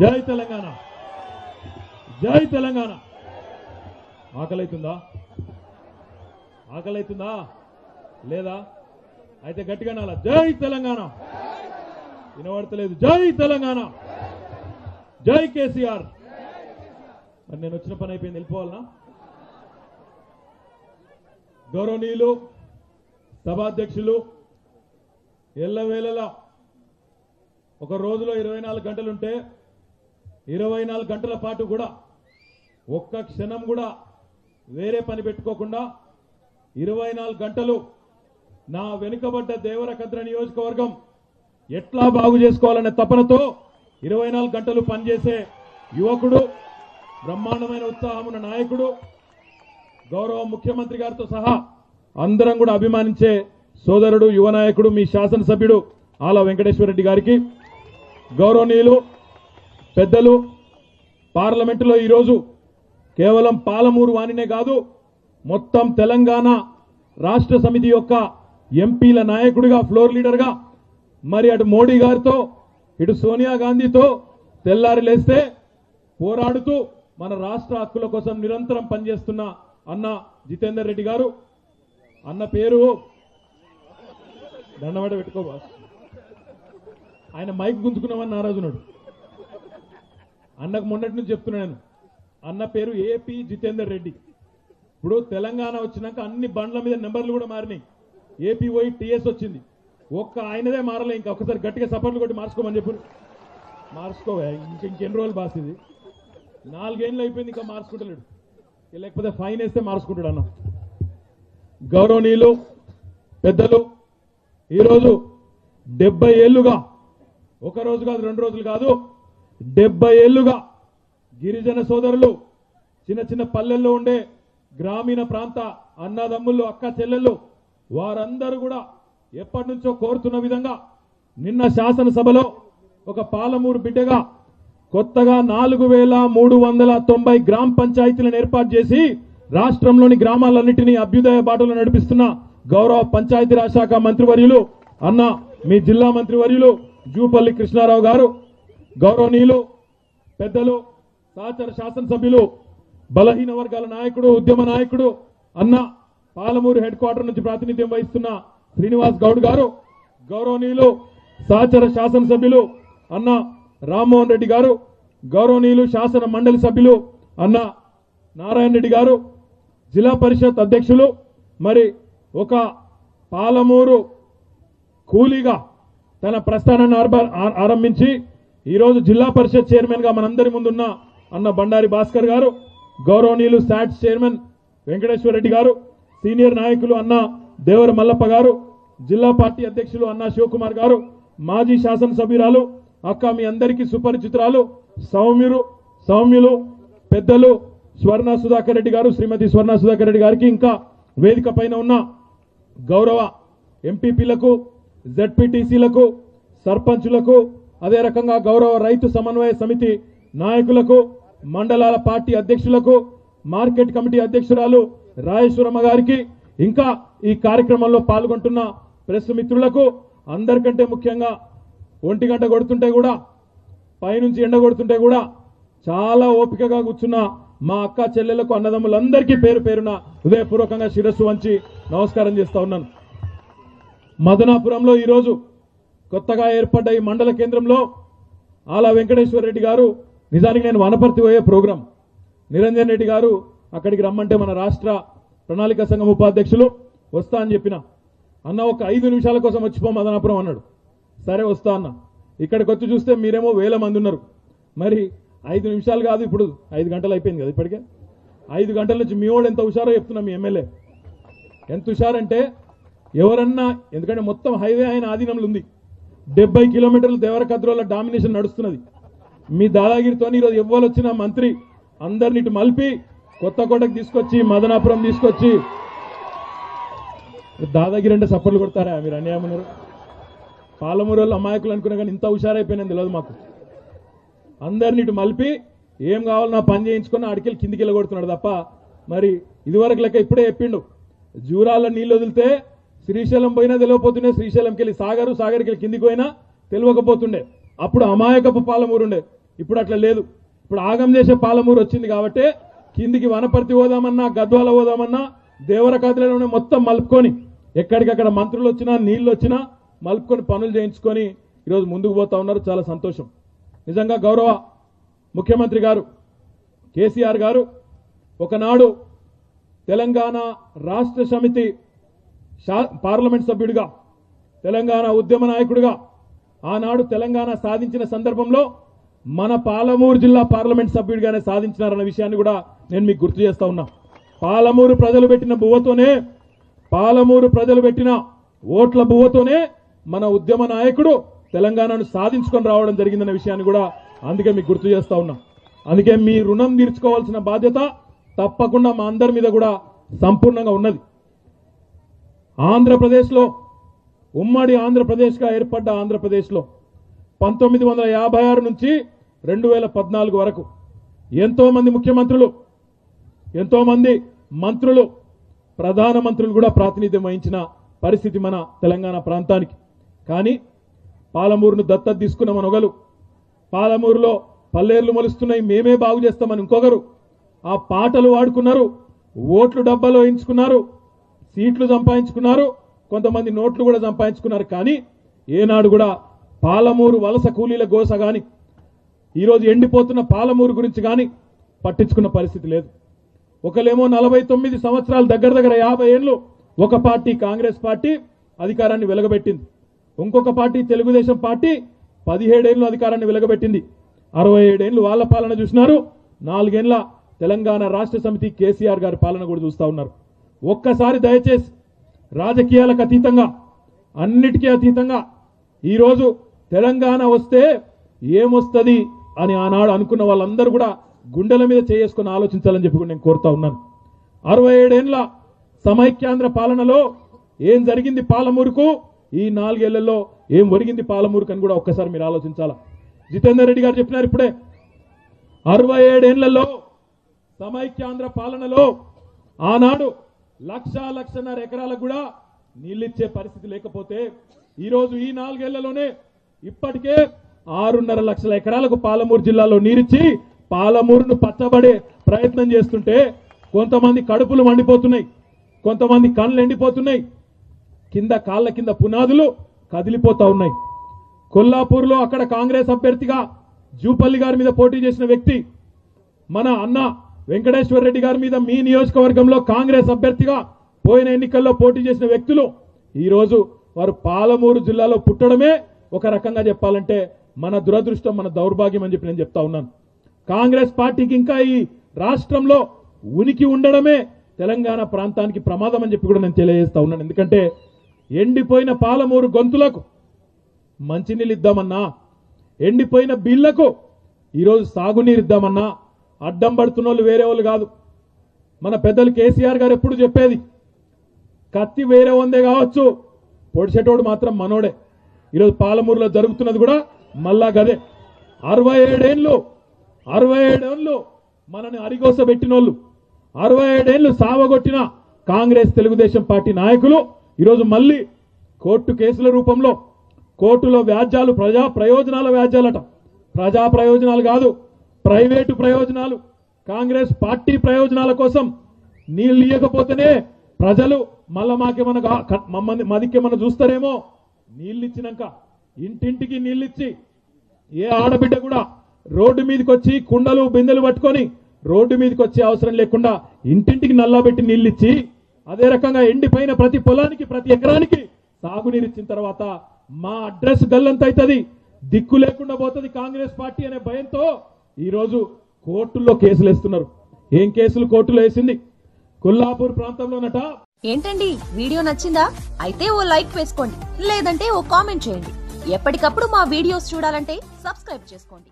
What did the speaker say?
జై తెలంగాణ. జై తెలంగాణ. ఆకలైతుందా? ఆకలైతుందా? లేదా? అయితే గట్టిగా నాల జై తెలంగాణ. వినబడతలేదు. జై తెలంగాణ. జై కేసీఆర్. నేను వచ్చిన పని అయిపోయింది. వెళ్ళిపోవాలనా? గౌరవనీయులు సభాధ్యక్షులు ఎల్లవేళలా ఒక రోజులో ఇరవై నాలుగు గంటలుంటే ఇరవై నాలుగు గంటల పాటు కూడా ఒక్క క్షణం కూడా వేరే పని పెట్టుకోకుండా ఇరవై నాలుగు గంటలు నా వెనుకబడ్డ దేవరకద్ర నియోజకవర్గం ఎట్లా బాగు చేసుకోవాలనే తపనతో ఇరవై నాలుగు గంటలు పనిచేసే యువకుడు బ్రహ్మాండమైన ఉత్సాహమున్న నాయకుడు గౌరవ ముఖ్యమంత్రి గారితో సహా అందరం కూడా అభిమానించే సోదరుడు యువ నాయకుడు మీ శాసనసభ్యుడు ఆల వెంకటేశ్వర రెడ్డి గారికి. గౌరవనీయులు పెద్దలు పార్లమెంటులో ఈరోజు కేవలం పాలమూరు వాణినే కాదు మొత్తం తెలంగాణ రాష్ట్ర సమితి యొక్క ఎంపీల నాయకుడిగా ఫ్లోర్ లీడర్గా మరి అటు మోడీ గారితో ఇటు సోనియా గాంధీతో తెల్లారి లేస్తే పోరాడుతూ మన రాష్ట్ర హక్కుల కోసం నిరంతరం పనిచేస్తున్న అన్న జితేందర్ రెడ్డి గారు అన్న పేరు దండమట పెట్టుకో బాస్. ఆయన మైక్ గుంజుకున్నామని నారాజున్నాడు అన్నకు మొన్నటి నుంచి చెప్తున్నా నేను. అన్న పేరు ఏపీ జితేందర్ రెడ్డి. ఇప్పుడు తెలంగాణ వచ్చినాక అన్ని బండ్ల మీద నెంబర్లు కూడా మారినాయి. ఏపీ పోయి టీఎస్ వచ్చింది. ఒక్క ఆయనదే మారలే ఇంకా. ఒకసారి గట్టిగా సపోర్ట్లు కొట్టి మార్చుకోమని చెప్పు. మార్చుకోవా. ఇంక ఇంకెన్ని రోజులు బాస్ ఇది? నాలుగేళ్ళు అయిపోయింది ఇంకా మార్చుకుంటలేడు. లేకపోతే ఫైన్ వేస్తే మార్చుకుంటాడు అన్న. గౌరవనీయులు పెద్దలు ఈరోజు డెబ్బై ఏళ్ళుగా ఒక రోజు కాదు రెండు రోజులు కాదు డెబ్బై ఏళ్ళుగా గిరిజన సోదరులు చిన్న చిన్న పల్లెల్లో ఉండే గ్రామీణ ప్రాంత అన్నదమ్ముళ్ళు అక్క చెల్లెళ్ళు వారందరూ కూడా ఎప్పటి నుంచో కోరుతున్న విధంగా నిన్న శాసనసభలో ఒక పాలమూరు బిడ్డగా కొత్తగా నాలుగు వేల మూడు వందల తొంభై గ్రామ పంచాయతీలను ఏర్పాటు చేసి రాష్ట్రంలోని గ్రామాలన్నింటినీ అభ్యుదయ బాటలో నడిపిస్తున్న గౌరవ పంచాయతీరాజ్ శాఖ మంత్రివర్యులు అన్న మీ జిల్లా మంత్రివర్యులు జూపల్లి కృష్ణారావు గారు గౌరవనీయులు పెద్దలు సహచర శాసనసభ్యులు బలహీన వర్గాల నాయకుడు ఉద్యమ నాయకుడు అన్న పాలమూరు హెడ్ క్వార్టర్ నుంచి ప్రాతినిధ్యం వహిస్తున్న శ్రీనివాస్ గౌడ్ గారు గౌరవనీయులు సహచర శాసనసభ్యులు అన్న రామ్మోహన్ రెడ్డి గారు గౌరవనీయులు శాసన మండలి సభ్యులు అన్న నారాయణ రెడ్డి గారు జిల్లా పరిషత్ అధ్యక్షులు మరి ఒక పాలమూరు కూలీగా తన ప్రస్థానాన్ని ఆరంభించి ఈరోజు జిల్లా పరిషత్ చైర్మన్గా మనందరి ముందున్న అన్న బండారి భాస్కర్ గారు గౌరవనీయులు శాట్స్ చైర్మన్ వెంకటేశ్వర రెడ్డి గారు సీనియర్ నాయకులు అన్న దేవర మల్లప్ప గారు జిల్లా పార్టీ అధ్యక్షులు అన్న శివకుమార్ గారు మాజీ శాసనసభ్యురాలు అక్క మీ అందరికీ సుపరిచితురాలు సౌమ్యులు సౌమ్యులు పెద్దలు స్వర్ణ సుధాకర్ రెడ్డి గారు శ్రీమతి స్వర్ణ సుధాకర్ రెడ్డి గారికి ఇంకా వేదిక పైన ఉన్న గౌరవ ఎంపీపీలకు జడ్పీటీసీలకు సర్పంచులకు అదే రకంగా గౌరవ రైతు సమన్వయ సమితి నాయకులకు మండలాల పార్టీ అధ్యక్షులకు మార్కెట్ కమిటీ అధ్యక్షురాలు రాజేశ్వరమ్మ గారికి ఇంకా ఈ కార్యక్రమంలో పాల్గొంటున్న ప్రెస్ మిత్రులకు అందరికంటే ముఖ్యంగా ఒంటి గంట కొడుతుంటే కూడా పైనుంచి ఎండ కొడుతుంటే కూడా చాలా ఓపికగా కూర్చున్న మా అక్క చెల్లెలకు అన్నదమ్ములందరికీ పేరు పేరున హృదయపూర్వకంగా శిరస్సు వంచి నమస్కారం చేస్తా ఉన్నాను. మదనాపురంలో ఈరోజు కొత్తగా ఏర్పడ్డ ఈ మండల కేంద్రంలో ఆలా వెంకటేశ్వర రెడ్డి గారు నిజానికి నేను వనపర్తి పోయే ప్రోగ్రాం. నిరంజన్ రెడ్డి గారు అక్కడికి రమ్మంటే మన రాష్ట్ర ప్రణాళిక సంఘం ఉపాధ్యక్షులు వస్తా అని చెప్పిన. అన్న ఒక ఐదు నిమిషాల కోసం వచ్చిపో మదనాపురం అన్నాడు. సరే వస్తా అన్న. ఇక్కడికి వచ్చి చూస్తే మీరేమో వేల మంది ఉన్నారు. మరి ఐదు నిమిషాలు కాదు ఇప్పుడు. ఐదు గంటలు అయిపోయింది కదా ఇప్పటికే? ఐదు గంటల నుంచి మీ వాళ్ళు ఎంత హుషారో చెప్తున్నా మీ ఎమ్మెల్యే. ఎంత హుషారంటే ఎవరన్నా ఎందుకంటే మొత్తం హైవే ఆయన ఆధీనంలో ఉంది. డెబ్బై కిలోమీటర్లు దేవరకద్రోల డామినేషన్ నడుస్తున్నది. మీ దాదాగిరితో ఈరోజు ఎవ్వరు వచ్చిన మంత్రి అందరిని ఇటు మలిపి కొత్తకోటకు తీసుకొచ్చి మదనాపురం తీసుకొచ్చి దాదాగిరి అంటే సప్పర్లు కొడతారా? మీరు అన్యాయం ఉన్నారు. పాలమూరులో వాళ్ళు అమాయకులు అనుకున్నా కానీ ఇంత హుషారైపోయినా తెలియదు మాకు. అందరిని ఇటు మలిపి ఏం కావాలో నా పని చేయించుకొని అడికెళ్ళి కిందికి వెళ్ళగొడుతున్నాడు తప్ప మరి ఇదివరకు లెక్క ఇప్పుడే చెప్పిండు. జూరాల నీళ్ళు వదిలితే శ్రీశైలం పోయినా తెలియకపోతుండే శ్రీశైలంకి వెళ్ళి సాగరు సాగర్కి వెళ్ళి కిందికి పోయినా తెలియకపోతుండే అప్పుడు అమాయకపు పాలమూరు ఉండే. ఇప్పుడు అట్లా లేదు. ఇప్పుడు ఆగం చేసే పాలమూరు వచ్చింది కాబట్టి కిందికి వనపర్తి పోదామన్నా గద్వాల పోదామన్నా దేవరకాతలోనే మొత్తం మలుపుకొని ఎక్కడికక్కడ మంత్రులు వచ్చినా నీళ్ళు వచ్చినా మలుపుకొని పనులు చేయించుకొని ఈరోజు ముందుకు పోతా ఉన్నారు. చాలా సంతోషం. నిజంగా గౌరవ ముఖ్యమంత్రి గారు కేసీఆర్ గారు ఒకనాడు తెలంగాణ రాష్ట్ర సమితి పార్లమెంట్ సభ్యుడిగా తెలంగాణ ఉద్యమ నాయకుడిగా ఆనాడు తెలంగాణ సాధించిన సందర్భంలో మన పాలమూరు జిల్లా పార్లమెంట్ సభ్యుడిగానే సాధించినారన్న విషయాన్ని కూడా నేను మీకు గుర్తు చేస్తా ఉన్నా. పాలమూరు ప్రజలు పెట్టిన బువ్వతోనే పాలమూరు ప్రజలు పెట్టిన ఓట్ల బువ్వతోనే మన ఉద్యమ నాయకుడు తెలంగాణను సాధించుకొని రావడం జరిగిందన్న విషయాన్ని కూడా అందుకే మీకు గుర్తు చేస్తా ఉన్నా. అందుకే మీ రుణం తీర్చుకోవాల్సిన బాధ్యత తప్పకుండా మా అందరి మీద కూడా సంపూర్ణంగా ఉన్నది. ఆంధ్రప్రదేశ్లో ఉమ్మడి ఆంధ్రప్రదేశ్గా ఏర్పడ్డ ఆంధ్రప్రదేశ్లో పంతొమ్మిది వందల యాభై ఆరు నుంచి రెండు వేల పద్నాలుగు వరకు ఎంతోమంది ముఖ్యమంత్రులు ఎంతోమంది మంత్రులు ప్రధానమంత్రులు కూడా ప్రాతినిధ్యం వహించిన పరిస్థితి మన తెలంగాణ ప్రాంతానికి. కానీ పాలమూరును దత్తత తీసుకున్న మనొగలు పాలమూరులో పల్లేర్లు మలుస్తున్నాయి మేమే బాగు చేస్తామని ఇంకొకరు ఆ పాటలు వాడుకున్నారు ఓట్లు డబ్బాలో వేయించుకున్నారు సీట్లు సంపాదించుకున్నారు కొంతమంది నోట్లు కూడా సంపాదించుకున్నారు. కానీ ఏనాడు కూడా పాలమూరు వలస కూలీల గోస కానీ ఈరోజు ఎండిపోతున్న పాలమూరు గురించి కానీ పట్టించుకున్న పరిస్థితి లేదు. ఒకలేమో నలభై తొమ్మిది సంవత్సరాల దగ్గర దగ్గర యాభై ఏళ్ళు ఒక పార్టీ కాంగ్రెస్ పార్టీ అధికారాన్ని వెలగబెట్టింది. ఇంకొక పార్టీ తెలుగుదేశం పార్టీ పదిహేడేళ్ళు అధికారాన్ని వెలగబెట్టింది. అరవై ఏడేళ్ళు వాళ్ళ పాలన చూసినారు. నాలుగేళ్ళ తెలంగాణ రాష్ట్ర సమితి కేసీఆర్ గారి పాలన కూడా చూస్తూ ఉన్నారు. ఒక్కసారి దయచేసి రాజకీయాలకు అతీతంగా అన్నిటికీ అతీతంగా ఈరోజు తెలంగాణ వస్తే ఏమొస్తుంది అని ఆనాడు అనుకున్న వాళ్ళందరూ కూడా గుండెల మీద చేసుకుని ఆలోచించాలని చెప్పి నేను కోరుతా ఉన్నాను. అరవై ఏడేళ్ళ సమైక్యాంధ్ర పాలనలో ఏం జరిగింది పాలమూరుకు? ఈ నాలుగేళ్ళలో ఏం ఒరిగింది పాలమూరు అని కూడా ఒక్కసారి మీరు ఆలోచించాలా? జితేందర్ రెడ్డి గారు చెప్పినారు ఇప్పుడే. అరవై ఏడేళ్ళలో సమైక్యాంధ్ర పాలనలో ఆనాడు లక్ష లక్షన్నర ఎకరాలకు కూడా నీళ్ళిచ్చే పరిస్థితి లేకపోతే ఈరోజు ఈ నాలుగేళ్ళలోనే ఇప్పటికే ఆరున్నర లక్షల ఎకరాలకు పాలమూరు జిల్లాలో నీరిచ్చి పాలమూరును పచ్చబడే ప్రయత్నం చేస్తుంటే కొంతమంది కడుపులు మండిపోతున్నాయి. కొంతమంది కళ్ళు ఎండిపోతున్నాయి. కింద కాళ్ళ కింద పునాదులు కదిలిపోతా ఉన్నాయి. కొల్లాపూర్లో అక్కడ కాంగ్రెస్ అభ్యర్థిగా జూపల్లి గారి మీద పోటీ చేసిన వ్యక్తి మన అన్న వెంకటేశ్వర రెడ్డి గారి మీద మీ నియోజకవర్గంలో కాంగ్రెస్ అభ్యర్థిగా పోయిన ఎన్నికల్లో పోటీ చేసిన వ్యక్తులు ఈరోజు వారు పాలమూరు జిల్లాలో పుట్టడమే ఒక రకంగా చెప్పాలంటే మన దురదృష్టం మన దౌర్భాగ్యం అని చెప్పి నేను చెప్తా ఉన్నాను. కాంగ్రెస్ పార్టీకి ఇంకా ఈ రాష్ట్రంలో ఉనికి ఉండడమే తెలంగాణ ప్రాంతానికి ప్రమాదం అని చెప్పి కూడా నేను తెలియజేస్తా ఉన్నాను. ఎందుకంటే ఎండిపోయిన పాలమూరు గొంతులకు మంచినీళ్ళు ఇద్దామన్నా ఎండిపోయిన బిళ్ళకు ఈరోజు సాగునీరు ఇద్దామన్నా అడ్డం పడుతున్న వాళ్ళు వేరే వాళ్ళు కాదు. మన పెద్దలు కేసీఆర్ గారు ఎప్పుడు చెప్పేది కత్తి వేరే వందే కావచ్చు పొడిచేటోడు మాత్రం మనోడే. ఈరోజు పాలమూరులో జరుగుతున్నది కూడా మళ్ళా గదే. అరవై ఏడేళ్ళు అరవై ఏడేళ్ళు మనని అరిగోస పెట్టినోళ్ళు అరవై ఏడేళ్ళు సావగొట్టిన కాంగ్రెస్ తెలుగుదేశం పార్టీ నాయకులు ఈరోజు మళ్ళీ కోర్టు కేసుల రూపంలో కోర్టులో వ్యాజ్యాలు ప్రజా ప్రయోజనాల వ్యాజ్యాలట. ప్రజా ప్రయోజనాలు కాదు ప్రైవేటు ప్రయోజనాలు. కాంగ్రెస్ పార్టీ ప్రయోజనాల కోసం నీళ్ళు ఇవ్వకపోతేనే ప్రజలు మళ్ళా మాకేమన్నా మమ్మల్ని మదికేమన్నా చూస్తారేమో? నీళ్ళు ఇచ్చినాక ఇంటింటికి నీళ్ళిచ్చి. ఏ ఆడబిడ్డ కూడా రోడ్డు మీదకి వచ్చి కుండలు బిందెలు పట్టుకొని రోడ్డు మీదకి వచ్చే అవసరం లేకుండా ఇంటింటికి నల్లబెట్టి నీళ్ళిచ్చి అదే రకంగా ఎండిపోయిన ప్రతి పొలానికి ప్రతి ఎకరానికి సాగునీరు ఇచ్చిన తర్వాత మా అడ్రస్ గల్లంత అవుతుంది. దిక్కు లేకుండా పోతుంది కాంగ్రెస్ పార్టీ అనే భయంతో ఈరోజు కోర్టుల్లో కేసులు వేస్తున్నారు. ఏం కేసులు కోర్టులో వేసింది? కొల్లాపూర్ ప్రాంతంలోనట. ఏంటండి? వీడియో నచ్చిందా? అయితే ఓ లైక్ వేసుకోండి. లేదంటే ఓ కామెంట్ చేయండి. ఎప్పటికప్పుడు మా వీడియోస్ చూడాలంటే సబ్స్క్రైబ్ చేసుకోండి.